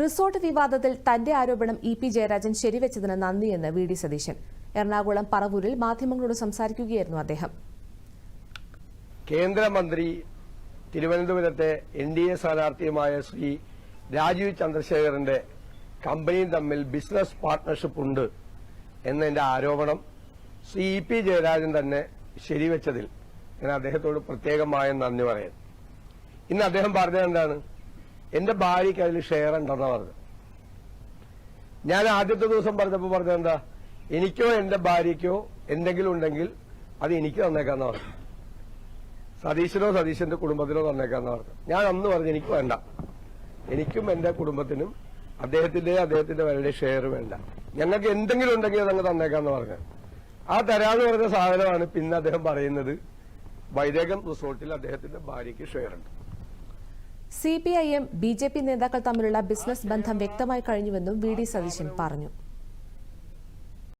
Resort വിവാദത്തിൽ തന്റെ ആരോപണം ഇ പി ജയരാജൻ ശരിവെച്ചതിന് നന്ദിയെന്ന് വി ഡി സതീശൻ. എറണാകുളം പറവൂരിൽ മാധ്യമങ്ങളോട് സംസാരിക്കുകയായിരുന്നു അദ്ദേഹം. കേന്ദ്രമന്ത്രി തിരുവനന്തപുരത്തെ എൻ ഡി എ സ്ഥാനാർത്ഥിയുമായ ശ്രീ രാജീവ് ചന്ദ്രശേഖറിന്റെ കമ്പനിയും തമ്മിൽ ബിസിനസ് പാർട്ട്ണർഷിപ്പ് ഉണ്ട് എന്നതിന്റെ ആരോപണം ശ്രീ ഇ പി ജയരാജൻ തന്നെ ശരിവെച്ചതിൽ ഞാൻ അദ്ദേഹത്തോട് പ്രത്യേകമായ നന്ദി പറയുന്നു. ഇന്ന് അദ്ദേഹം പറഞ്ഞത് എന്താണ്? എന്റെ ഭാര്യയ്ക്ക് അതിൽ ഷെയർ ഉണ്ടെന്നാ പറഞ്ഞത്. ഞാൻ ആദ്യത്തെ ദിവസം പറഞ്ഞപ്പോൾ പറഞ്ഞത് എന്താ? എനിക്കോ എന്റെ ഭാര്യയ്ക്കോ എന്തെങ്കിലും ഉണ്ടെങ്കിൽ അത് എനിക്ക് തന്നേക്കാന്ന് പറഞ്ഞു സതീശനോ സതീശന്റെ കുടുംബത്തിനോ തന്നേക്കാന്ന് പറഞ്ഞു ഞാൻ അന്ന് പറഞ്ഞു എനിക്ക് വേണ്ട. എനിക്കും എന്റെ കുടുംബത്തിനും അദ്ദേഹത്തിന്റെ അദ്ദേഹത്തിന്റെ വരുടെ ഷെയർ വേണ്ട. ഞങ്ങൾക്ക് എന്തെങ്കിലും ഉണ്ടെങ്കിൽ അതങ്ങ് തന്നേക്കാന്ന് പറഞ്ഞു ആ തരാന്ന് പറഞ്ഞ സാധനമാണ് പിന്നെ അദ്ദേഹം പറയുന്നത് വൈദേകം റിസോർട്ടിൽ അദ്ദേഹത്തിന്റെ ഭാര്യയ്ക്ക് ഷെയർ ഉണ്ട്. C P I M B J P നേതാക്കൾ തമ്മിലുള്ള ബിസിനസ് ബന്ധം വ്യക്തമായി കഴിഞ്ഞുവെന്നും വി ഡി സതീശൻ പറഞ്ഞു.